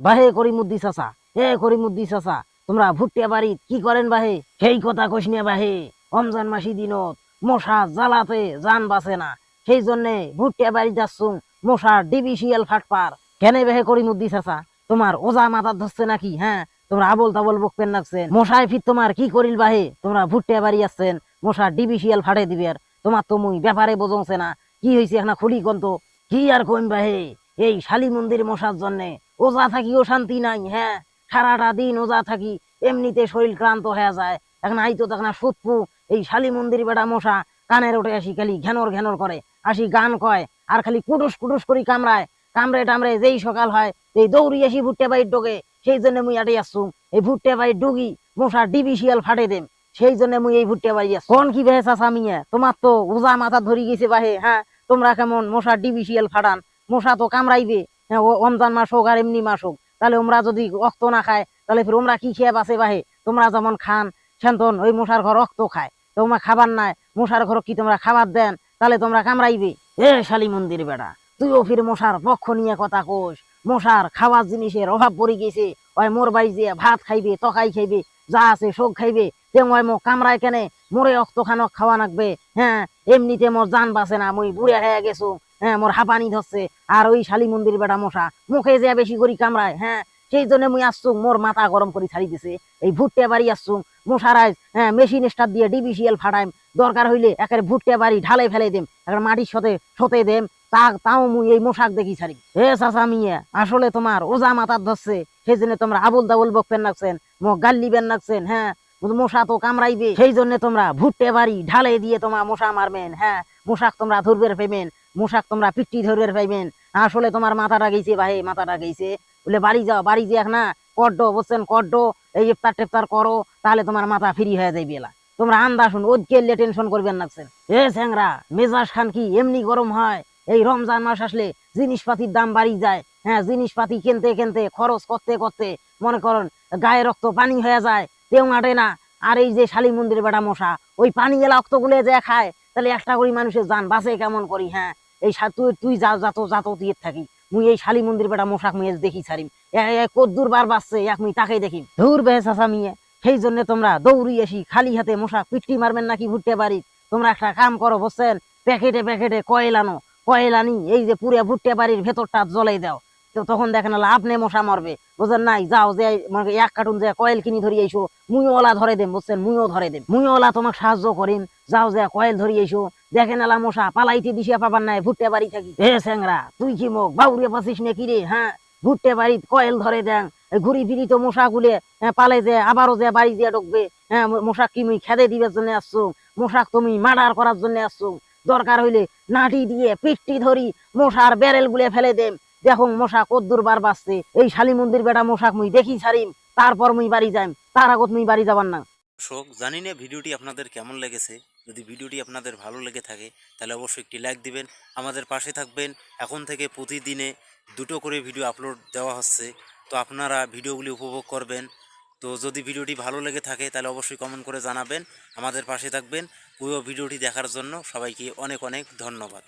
বাহে করিমুদ্দি চাচা, হে করিমুদ্দি চাচা, তোমরা ভুট্টিয়া বাড়িত কি করেন বাহে? সেই কথা কইস না বাহে, রমজান মাসি দিনত মশা জ্বালাতে জান বাঁচে না। সেই জন্যে ভুট্টিয়া বাড়ি যাচ্ছুম মশার ডিবিসিএল ফাটপার। কেনে বেহে করিমুদ্দি চাচা? তোমার ওজা মাথা ধরছে নাকি হ্যাঁ? তোমরা আবল তাবল বকবেন নাকছেন। মশায় ফির তোমার কি করিল বাহে? তোমরা ভুট্টিয়া বাড়ি আসছেন, মশার ডিবিসিএল ফাটে দিবে আর তোমার তো মুই ব্যাপারে বোঝংছে না। কি হয়েছে এখন খুলি কন্ত কি আর কইম বাহে? এই শালি মন্দির মশার জন্যে ওজা থাকিও শান্তি নাই হ্যাঁ। সারাটা দিন ওজা থাকি, এমনিতে শরীর ক্লান্ত হয়ে যায়। এখন আইতো তখন সুতপু, এই শালি মন্দির বেটা মশা কানের ওঠে আসি খালি ঘেনর ঘেনর করে। আসি গান কয়, আর খালি কুটুস কুটুস করি কামড়ায়। কামড়ে টামড়ে যেই সকাল হয় এই দৌড়ি আসি ভুট্টে বাইর ডোকে। সেই জন্য মুই আটে আসছু। এই ভুট্টে বাইর ডুগি মশা ডিবিসিয়াল ফাটে দেম। সেই জন্য মুই এই ভুট্টে বাড়ি আসছি। কোন কি বেহে চাচা মিয়া তোমার তো ওজা মাথা ধরি গেছে বাহে হ্যাঁ? তোমরা কেমন মশা ডিবিসিয়াল ফাটান, মশা তো কামড়াইবে। হ্যাঁ রমজান মাস হোক আর এমনি মাস হোক, তাহলে ওমরা যদি রক্ত না খায়, তাহলে ফির ওমরা কি খেয়ে বাঁচে বাহে? তোমরা যেমন খান, সেন্তন, ওই মশার ঘর রক্ত খায়, তোমরা খাবার নাই, মশার ঘর কি তোমরা খাবার দেন, তাহলে তোমরা কামড়াইবে? এ শালি মন্দির বেটা তুইও ফির মশার পক্ষ নিয়ে কথা কোস, মশার খাওয়ার জিনিসের অভাব পড়ে গেছে, ওই মোর বাড়ি যে ভাত খাইবে, তকাই খাইবে, যা আছে শোক খাইবে তে ওই মো কামড়ায় কেনে, মোরে রক্ত খানক খাওয়া নাকবে হ্যাঁ এমনিতে মোর জান বাঁচে না, মুই বুড়ে হয়ে গেছো হ্যাঁ মোর হাঁপানি ধরছে আর ওই শালি মন্দির বেটা মশা, মুখে যে বেশি করি কামড়ায় হ্যাঁ সেই জন্য মুই আসছুম মোর মাথা গরম করে ছাড়ি দিছে। এই ভুট্টে বাড়ি আসছুম মশারাই হ্যাঁ মেশিন স্টার দিয়ে ডিবিসিএল ফাটাইম। দরকার হইলে একের ভুট্টে বাড়ি ঢালে ফেলে দেম একটা মাটির সাথে সতে দেম, তা তাও মুই এই মশাক দেখি ছাড়ি। হে চাচা মিয়া, আসলে তোমার ওজা মাথার ধরছে সেই জন্য তোমরা আবুল দাবুল বকপেন নাকছেন মো গাল্লি বেন নাকছেন হ্যাঁ মশা তো কামড়াইবে সেই জন্য তোমরা ভুট্টে বাড়ি ঢালে দিয়ে তোমার মশা মারবেন হ্যাঁ মশাক তোমরা ধরবের পাইবেন মশাক, তোমরা পিট্টি ধরবের পাইবেন আসলে তোমার মাথাটা গেছে ভাই, মাথাটা গেছে। বলে, বাড়ি যাও, বাড়ি যে না, কড্ড বলছেন কড্ড, এই ইফতার টেফতার করো, তাহলে তোমার মাথা ফ্রি হয়ে যাইবে এলা। তোমরা আন্দা শুন ওজকে টেনশন করবেন নাকছেন এ স্যাংরা, মেজাজ খান কি, এমনি গরম হয়। এই রমজান মাস আসলে জিনিসপাতির দাম বাড়ি যায়। হ্যাঁ জিনিসপাতি কিনতে কিনতে, খরচ করতে করতে, মনে করেন, গায়ে রক্ত পানি হয়ে যায় তেও আটে না। আর এই যে শালী মন্দির বেটা মশা, ওই পানি এলা রক্ত গুলে যে খায় তাহলে একটা করি মানুষের যান, বাঁচে কেমন করি হ্যাঁ? এই তুই তুই যা যাত যাত দিয়ে থাকি। মুই এই শালী মন্দির বেটা মশাক মুই দেখি ছাড়িম। কদ্দুর বার বাসছে এক মুই তাকেই দেখি ধুর বেহে চাচা মিয়ে, সেই জন্য তোমরা দৌড়ি আসি খালি হাতে মশা পিটটি মারবেন নাকি ভুট্টে বাড়ি? তোমরা একটা কাম করো বসছেন প্যাকেটে প্যাকেটে কয়েল আনো, কয়েল আনি, এই যে পুরে ভুট্টে বাড়ির ভেতরটা জ্বলাই দাও। তো তখন দেখেন আলা আপনি মশা মরবে। বুঝলেন নাই? যাও, যে এক কার্টুন যে কয়েল কিনি ধরি আইসো মুইও ওলা ধরে দেম বুঝছেন? মুইও ধরে দেম মুইও ওলা তোমাকে সাহায্য করিম যাও, যে কয়েল ধরি আইসো। দেখেন এলা মশা পালাইতে দিশিয়া পাবার নাই, ভুট্টে বাড়ি থাকি। হে স্যাংরা, তুই কি মোক বাউরিয়া পাচ্ছিস নাকি রে? হ্যাঁ? ভুট্টে বাড়ি কয়েল ধরে দেন। ঘুরি ফিরি তো মশা গুলে পালে যে, আবারও যে বাড়ি দিয়ে ঢুকবে হ্যাঁ মশা কি মুই খেদে দিবার জন্য আসছো? মশাক তুমি মার্ডার করার জন্য আসছো? দরকার হইলে নাটি দিয়ে পিটটি ধরি, মশার ব্যারেল গুলে ফেলে দেম। দেখো মশা কদ্দুর বার বাঁচছে এই শালী মন্দির বেটা মশাক মুই দেখি ছাড়িম, তারপর মুই বাড়ি যাইম, তার আগত মুই বাড়ি যাবার না। দর্শক, জানি না ভিডিওটি আপনাদের কেমন লেগেছে। যদি ভিডিওটি আপনাদের ভালো লেগে থাকে, তাহলে অবশ্যই একটি লাইক দিবেন, আমাদের পাশে থাকবেন। এখন থেকে প্রতিদিনে দুটো করে ভিডিও আপলোড দেওয়া হচ্ছে, তো আপনারা ভিডিওগুলি উপভোগ করবেন। তো যদি ভিডিওটি ভালো লেগে থাকে, তাহলে অবশ্যই কমেন্ট করে জানাবেন। আমাদের পাশে থাকবেন। পুরো ভিডিওটি দেখার জন্য সবাইকে অনেক অনেক ধন্যবাদ।